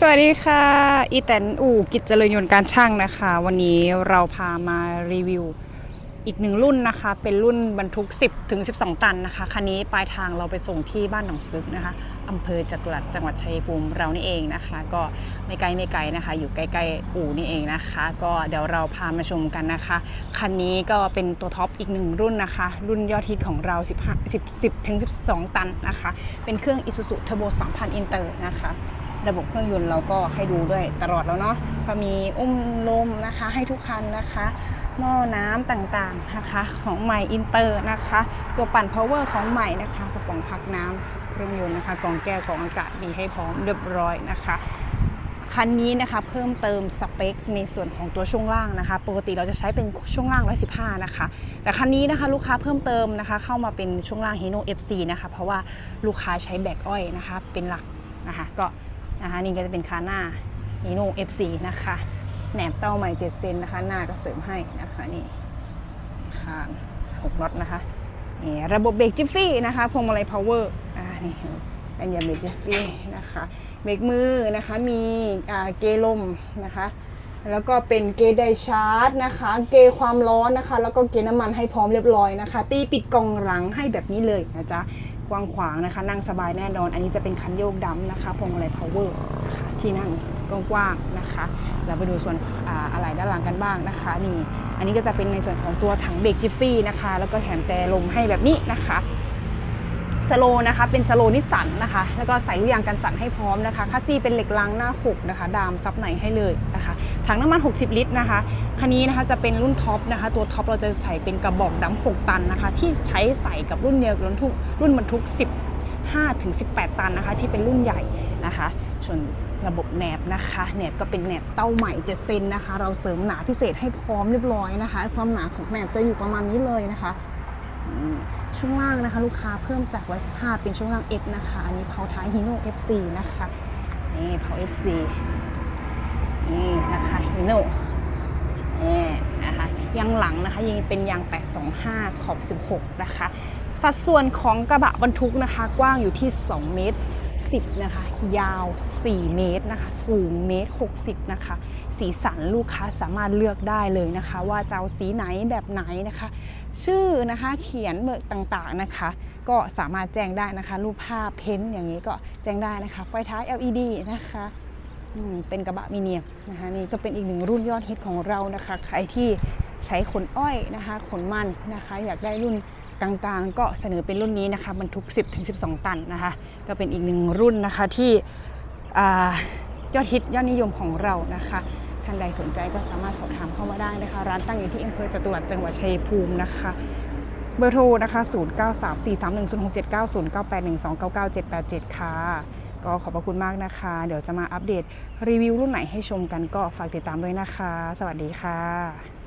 สวัสดีค่ะ อีแตนอู่กิจเจริญยนต์การช่างนะคะ วันนี้เราพามารีวิวอีกหนึ่งรุ่นนะคะ เป็นรุ่นบรรทุก 10ถึง12 ตันนะคะ คันนี้ปลายทางเราไปส่งที่บ้านหนองซึกนะคะอำเภอจตุรัสจังหวัดชัยภูมิเรานี่เองนะคะ ก็ไม่ไกลไม่ไกลนะคะ อยู่ใกล้ๆอู่นี่เองนะคะ ก็เดี๋ยวเราพามาชมกันนะคะ คันนี้ก็เป็นตัวท็อปอีกหนึ่งรุ่นนะคะ รุ่นยอดฮิตของเรา 15 10 10ถึง12 ตันนะคะ เป็นเครื่อง Isuzu Turbo 3,000 Inter นะคะ ระบบเครื่องยนต์เราก็ให้ดูด้วยตลอดแล้วเนาะก็มีอุ้มลมนะคะให้ทุกคันนะคะหม้อน้ำต่างๆนะคะ ของใหม่อินเตอร์นะคะ ตัวปั่น power ของใหม่นะคะกระป๋องพักน้ำเครื่องยนต์นะคะกล่องแก้วกล่องอากาศมีให้พร้อมเรียบร้อยนะคะคันนี้นะคะเพิ่มเติมสเปคในส่วนของตัวช่วงล่างนะคะ ปกติเราจะใช้เป็นช่วงล่าง 115 นะคะ แต่คันนี้นะคะลูกค้าเพิ่มเติมนะคะ เข้ามาเป็นช่วงล่าง Hino FC นะคะ เพราะว่าลูกค้าใช้แบกอ้อยนะคะ เป็นหลักนะคะก็ นะคะนี่ก็จะเป็นคาหน้า Hino FC นะคะแหนบเต้าใหม่7เซนนะคะ หน้าก็เสริมให้นะคะนี่คาน6น็อตนะคะนี่ระบบเบรกจิฟฟี่นะคะพวงมาลัยพาวเวอร์อ่านี่เป็นยาเบรกจิฟฟี่นะคะเบรกมือนะคะมีอ่าเกลมนะคะแล้วก็เป็นเกไดชาร์จนะคะ เกความร้อนนะคะ แล้วก็เกน้ำมันให้พร้อมเรียบร้อยนะคะ ตีปิดกล่องหลังให้แบบนี้เลยนะจ๊ะ กว้างขวางนะคะ นั่งสบายแน่นอน อันนี้จะเป็นคันโยกดำนะคะพวงมาลัยพาวเวอร์นะคะที่นั่งกว้างๆนะคะ เราไปดูส่วนอ่าอะไรด้านหลังกันบ้างนะคะ นี่ อันนี้ก็จะเป็นในส่วนของตัวถังเบรกจิฟฟี่นะคะ แล้วก็แถมแต่ลมให้แบบนี้นะคะ สโลนะคะเป็นสโลนิสันนะคะ แล้วก็ใส่ลูกยางกันสั่นให้พร้อมนะคะคัสซีเป็นเหล็กรางหน้าหกนะคะ ดามซับในให้เลยนะคะถังน้ำมัน 60 ลิตรนะคะคันนี้นะคะจะเป็นรุ่นท็อปนะคะ ตัวท็อปเราจะใส่เป็นกระบอกดำ6ตันนะคะ ที่ใช้ใส่กับรุ่นเดียวกับรุ่นทุกรุ่นบรรทุก 15ถึง18 ตันนะคะ ที่เป็นรุ่นใหญ่นะคะ ส่วนระบบแหนบนะคะแหนบก็เป็นแหนบเต้าใหม่7เซนนะคะ เราเสริมหนาพิเศษให้พร้อมเรียบร้อยนะคะ ความหนาของแหนบจะอยู่ประมาณนี้เลยนะคะ ช่วงล่างนะคะ ลูกค้าเพิ่มจาก115เป็นช่วงล่าง F นะคะ อันนี้เผาท้ายฮีโน่ FC นะคะนี่เผา FC นี่นะคะฮีโน่นี่นะคะยางหลังนะคะยังเป็นยาง 825 ขอบ 16 นะคะ สัดส่วนของกระบะบรรทุกนะคะ กว้างอยู่ที่ 2 เมตร 10นะคะ ยาว 4 เมตรนะคะ สูงเมตร 60 นะคะ สีสันลูกค้าสามารถเลือกได้เลยนะคะ ว่าจะเอาสีไหนแบบไหนนะคะ ชื่อนะคะเขียนเบอร์ต่างๆนะคะ ก็สามารถแจ้งได้นะคะ รูปภาพเพ้นท์อย่างนี้ก็แจ้งได้นะคะ ไฟท้าย LED นะคะเป็นกระบะมีเนียมนะคะนี่ก็เป็นอีกหนึ่งรุ่นยอดฮิตของเรานะคะ ใครที่ ใช้ขนอ้อยนะคะขนมันนะคะ อยากได้รุ่นกลางๆ ก็เสนอเป็นรุ่นนี้นะคะบรรทุก 10-12 ตันนะคะ ก็เป็นอีกหนึ่งรุ่นนะคะที่ยอดฮิตยอดนิยมของเรานะคะท่านใดสนใจก็สามารถสอบถามเข้ามาได้นะคะ ร้านตั้งอยู่ที่อำเภอจตุรัสจังหวัดชัยภูมินะคะเบอร์โทรนะคะ 0934310679 0981299787 ค่ะ ก็ขอบพระคุณมากนะคะ เดี๋ยวจะมาอัปเดตรีวิวรุ่นไหนให้ชมกันก็ฝากติดตามด้วยนะคะ สวัสดีค่ะ